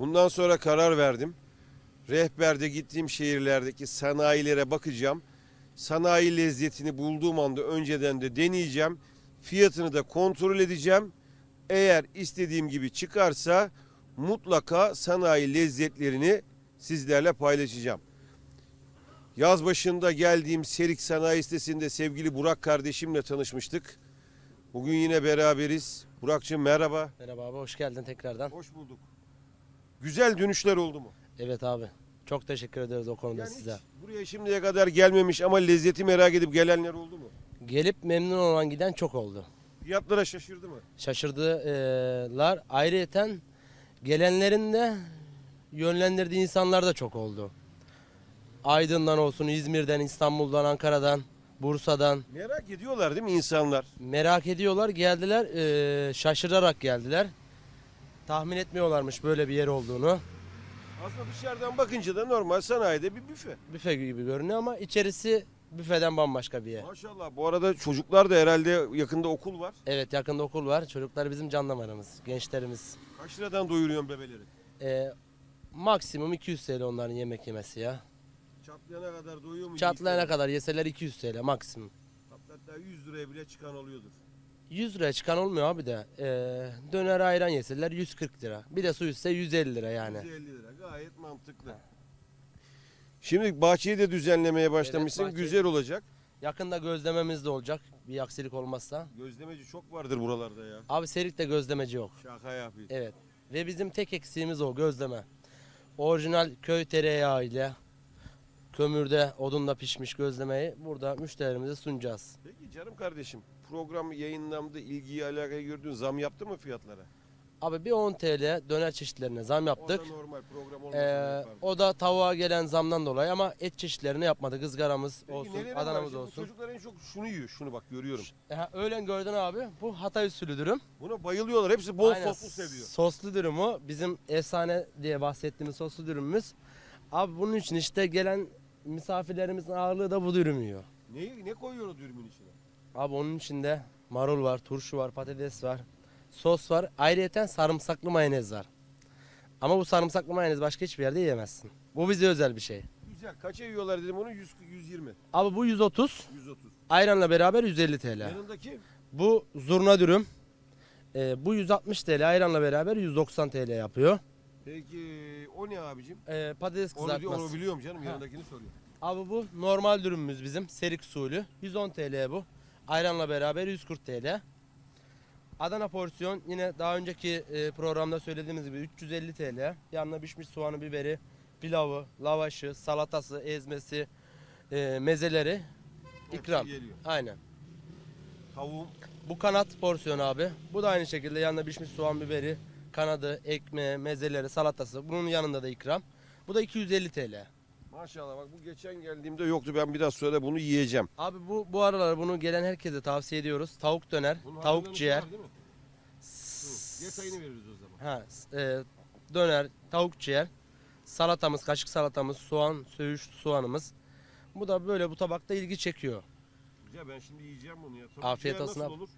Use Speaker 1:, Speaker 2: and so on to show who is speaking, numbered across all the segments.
Speaker 1: Bundan sonra karar verdim. Rehberde gittiğim şehirlerdeki sanayilere bakacağım. Sanayi lezzetini bulduğum anda önceden de deneyeceğim. Fiyatını da kontrol edeceğim. Eğer istediğim gibi çıkarsa mutlaka sanayi lezzetlerini sizlerle paylaşacağım. Yaz başında geldiğim Serik Sanayi sitesinde sevgili Burak kardeşimle tanışmıştık. Bugün yine beraberiz. Burak'cığım merhaba.
Speaker 2: Merhaba abi hoş geldin tekrardan.
Speaker 1: Hoş bulduk. Güzel dönüşler oldu mu?
Speaker 2: Evet abi. Çok teşekkür ederiz o konuda
Speaker 1: Yani
Speaker 2: size.
Speaker 1: buraya şimdiye kadar gelmemiş ama lezzeti merak edip gelenler oldu mu?
Speaker 2: Gelip memnun olan giden çok oldu.
Speaker 1: Fiyatlara şaşırdı mı?
Speaker 2: Şaşırdılar. Ayrıyeten gelenlerin de yönlendirdiği insanlar da çok oldu. Aydın'dan olsun, İzmir'den, İstanbul'dan, Ankara'dan, Bursa'dan
Speaker 1: Merak ediyorlar değil mi insanlar?
Speaker 2: merak ediyorlar. Geldiler, eee, şaşırarak geldiler. Tahmin etmiyorlarmış böyle bir yer olduğunu.
Speaker 1: Aslında dışarıdan bakınca da normal sanayide bir büfe.
Speaker 2: Büfe gibi görünüyor ama içerisi büfeden bambaşka bir yer.
Speaker 1: Maşallah bu arada çocuklar da herhalde yakında okul var.
Speaker 2: Evet yakında okul var. Çocuklar bizim can damarımız, gençlerimiz.
Speaker 1: Kaç liradan doyuruyorsun bebeleri?
Speaker 2: Ee, maksimum 200 TL onların yemek yemesi ya.
Speaker 1: Çatlayana kadar doyuyor mu?
Speaker 2: Çatlayana kadar yeseler 200 TL maksimum.
Speaker 1: Hatta 100 liraya bile çıkan oluyordur.
Speaker 2: 100 liraya çıkan olmuyor abi de. Ee, döner ayran yeseler 140 lira. Bir de su içse 150 lira yani.
Speaker 1: 150 lira gayet mantıklı. Şimdi bahçeyi de düzenlemeye başlamışsın.
Speaker 2: bahçeyi-
Speaker 1: Güzel olacak.
Speaker 2: Yakında gözlememiz de olacak bir aksilik olmazsa.
Speaker 1: Gözlemeci çok vardır buralarda ya.
Speaker 2: Abi Serik'te gözlemeci yok.
Speaker 1: Şaka yapayım.
Speaker 2: Evet. Ve bizim tek eksiğimiz o gözleme. Orijinal köy tereyağı ile kömürde odunla pişmiş gözlemeyi burada müşterilerimize sunacağız.
Speaker 1: Peki canım kardeşim program yayınlandı ilgiyi alakayı gördün zam yaptı mı fiyatlara?
Speaker 2: Abi bir 10 TL döner çeşitlerine zam yaptık.
Speaker 1: O da normal program
Speaker 2: Ee, o da tavuğa gelen zamdan dolayı ama et çeşitlerini yapmadık. Izgaramız
Speaker 1: Peki
Speaker 2: olsun,
Speaker 1: neleri var?
Speaker 2: Adana'mız
Speaker 1: Şimdi bu
Speaker 2: olsun.
Speaker 1: Çocuklar en çok şunu yiyor. Şunu bak görüyorum.
Speaker 2: E, ha, öğlen gördün abi. Bu Hatay usulü dürüm.
Speaker 1: Buna bayılıyorlar. Hepsi bol
Speaker 2: Aynen,
Speaker 1: soslu seviyor.
Speaker 2: Soslu dürümü bizim efsane diye bahsettiğimiz soslu dürümümüz. Abi bunun için işte gelen misafirlerimizin ağırlığı da bu dürüm yiyor.
Speaker 1: Ne, ne koyuyor o dürümün içine?
Speaker 2: Abi onun içinde marul var, turşu var, patates var, sos var. Ayrıyeten sarımsaklı mayonez var. Ama bu sarımsaklı mayonez başka hiçbir yerde yiyemezsin. Bu bize özel bir şey.
Speaker 1: Güzel. Kaça yiyorlar dedim onu? 100, 120.
Speaker 2: Abi bu 130,
Speaker 1: 130.
Speaker 2: ayranla beraber 150 TL.
Speaker 1: Yanındaki
Speaker 2: Bu zurna dürüm. Ee, bu 160 TL, ayranla beraber 190 TL yapıyor.
Speaker 1: peki o ne abicim?
Speaker 2: Ee, patates
Speaker 1: Onu, diyor-
Speaker 2: kızartması.
Speaker 1: onu biliyorum canım. Yanındakini soruyor.
Speaker 2: Abi bu normal dürümümüz bizim. Serik usulü. 110 TL bu. Ayranla beraber 140 TL. Adana porsiyon yine daha önceki e, programda söylediğimiz gibi 350 TL. Yanına pişmiş soğanı, biberi, pilavı, lavaşı, salatası, ezmesi, e, mezeleri ikram.
Speaker 1: Geliyor.
Speaker 2: Aynen.
Speaker 1: Tavuğum.
Speaker 2: Bu kanat porsiyon abi. Bu da aynı şekilde yanına pişmiş soğan, biberi, kanadı, ekmeği, mezeleri, salatası. Bunun yanında da ikram. Bu da 250 TL.
Speaker 1: Maşallah bak bu geçen geldiğimde yoktu. Ben biraz sonra bunu yiyeceğim.
Speaker 2: Abi bu bu aralar bunu gelen herkese tavsiye ediyoruz. Tavuk döner,
Speaker 1: Bunun
Speaker 2: tavuk
Speaker 1: hazırlanışı
Speaker 2: ciğer.
Speaker 1: var değil mi? Hı. Detayını veririz o zaman.
Speaker 2: Ha, e, döner, tavuk ciğer, salatamız, kaşık salatamız, soğan, söğüş soğanımız. Bu da böyle bu tabakta ilgi çekiyor.
Speaker 1: Güzel ben şimdi yiyeceğim bunu ya. Tavuk
Speaker 2: Afiyet
Speaker 1: ciğer
Speaker 2: olsun
Speaker 1: nasıl
Speaker 2: abi.
Speaker 1: olur?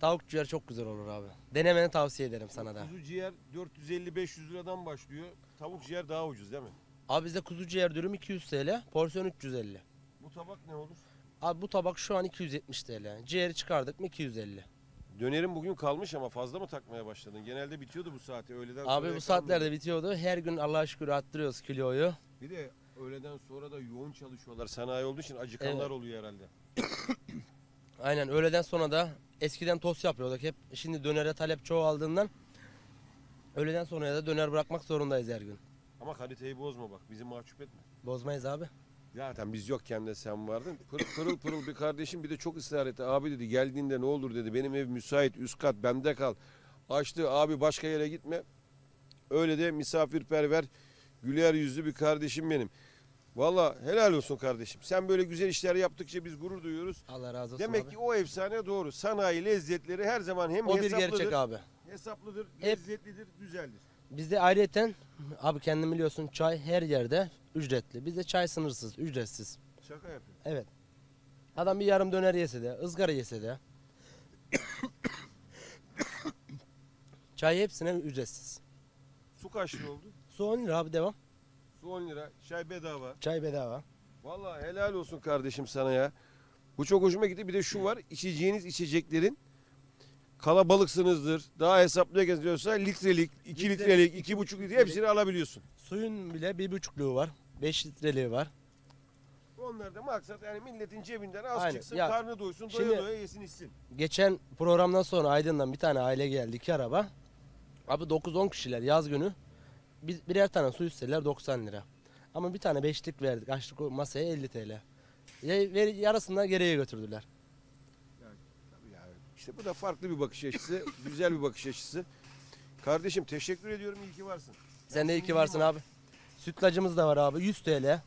Speaker 2: Tavuk ciğer çok güzel olur abi. Denemeni tavsiye ederim sana da.
Speaker 1: Kuzu ciğer 450-500 liradan başlıyor. Tavuk ciğer daha ucuz değil mi?
Speaker 2: Abi bizde kuzu ciğer dürüm 200 TL, porsiyon 350.
Speaker 1: Bu tabak ne olur?
Speaker 2: Abi bu tabak şu an 270 TL. Ciğeri çıkardık mı 250.
Speaker 1: Dönerim bugün kalmış ama fazla mı takmaya başladın? Genelde bitiyordu bu saate öğleden sonra.
Speaker 2: Abi bu saatlerde bitiyordu. Her gün Allah'a şükür arttırıyoruz kiloyu.
Speaker 1: Bir de öğleden sonra da yoğun çalışıyorlar. Sanayi olduğu için acıkanlar
Speaker 2: Evet.
Speaker 1: oluyor herhalde.
Speaker 2: Aynen öğleden sonra da eskiden tost yapıyorduk hep. Şimdi dönere talep çoğaldığından öğleden sonra da döner bırakmak zorundayız her gün.
Speaker 1: Ama kaliteyi bozma bak. Bizi mahcup etme.
Speaker 2: Bozmayız abi.
Speaker 1: Zaten biz yokken de sen vardın. Pırıl pırıl, pırıl bir kardeşim bir de çok ısrar etti. Abi dedi geldiğinde ne olur dedi. Benim ev müsait üst kat bende kal. Açtı abi başka yere gitme. Öyle de misafirperver güler yüzlü bir kardeşim benim. Valla helal olsun kardeşim. Sen böyle güzel işler yaptıkça biz gurur duyuyoruz.
Speaker 2: Allah razı olsun
Speaker 1: Demek
Speaker 2: abi.
Speaker 1: ki o efsane doğru. Sanayi lezzetleri her zaman hem
Speaker 2: o bir
Speaker 1: hesaplıdır,
Speaker 2: gerçek abi.
Speaker 1: hesaplıdır,
Speaker 2: Hep-
Speaker 1: lezzetlidir, güzeldir.
Speaker 2: Bizde ayrıyeten abi kendin biliyorsun çay her yerde ücretli. Bizde çay sınırsız, ücretsiz.
Speaker 1: Şaka yapıyorum.
Speaker 2: Evet. Adam bir yarım döner yese de, ızgara yese de. çay hepsine ücretsiz.
Speaker 1: Su kaç lira oldu?
Speaker 2: Su 10 lira abi devam.
Speaker 1: Su 10 lira. Çay bedava.
Speaker 2: Çay bedava.
Speaker 1: Vallahi helal olsun kardeşim sana ya. Bu çok hoşuma gitti. Bir de şu var. içeceğiniz içeceklerin kalabalıksınızdır. Daha hesaplıya geziyorsa litrelik, 2
Speaker 2: Litre-
Speaker 1: litrelik, 2,5 litre hepsini alabiliyorsun.
Speaker 2: Suyun bile 1,5'luğu var. 5 litreliği var.
Speaker 1: Onlar da maksat yani milletin cebinden az
Speaker 2: Aynen.
Speaker 1: çıksın,
Speaker 2: Ya,
Speaker 1: karnı doysun, doya
Speaker 2: şimdi-
Speaker 1: doya yesin içsin.
Speaker 2: Geçen programdan sonra Aydın'dan bir tane aile geldi. iki araba. Abi 9-10 kişiler yaz günü. Biz birer tane su istediler 90 lira. Ama bir tane beşlik verdik. Açtık o masaya 50 TL. Ya- ver- Yarısını da geriye götürdüler.
Speaker 1: İşte bu da farklı bir bakış açısı, güzel bir bakış açısı. Kardeşim teşekkür ediyorum, iyi ki varsın.
Speaker 2: Sen de iyi ki varsın abi. Sütlacımız da var abi 100 TL.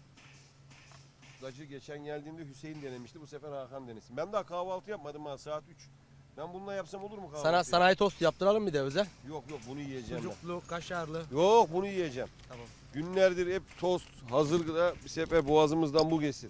Speaker 1: Lacı geçen geldiğimde Hüseyin denemişti. Bu sefer Hakan denesin. Ben daha kahvaltı yapmadım ha saat 3. Ben bununla yapsam olur mu kahvaltı?
Speaker 2: Sana sanayi tost yaptıralım bir de özel.
Speaker 1: Yok yok bunu yiyeceğim ben.
Speaker 2: Sucuklu, kaşarlı.
Speaker 1: Yok bunu yiyeceğim.
Speaker 2: Tamam.
Speaker 1: Günlerdir hep tost, hazır gıda bir sefer boğazımızdan bu geçsin.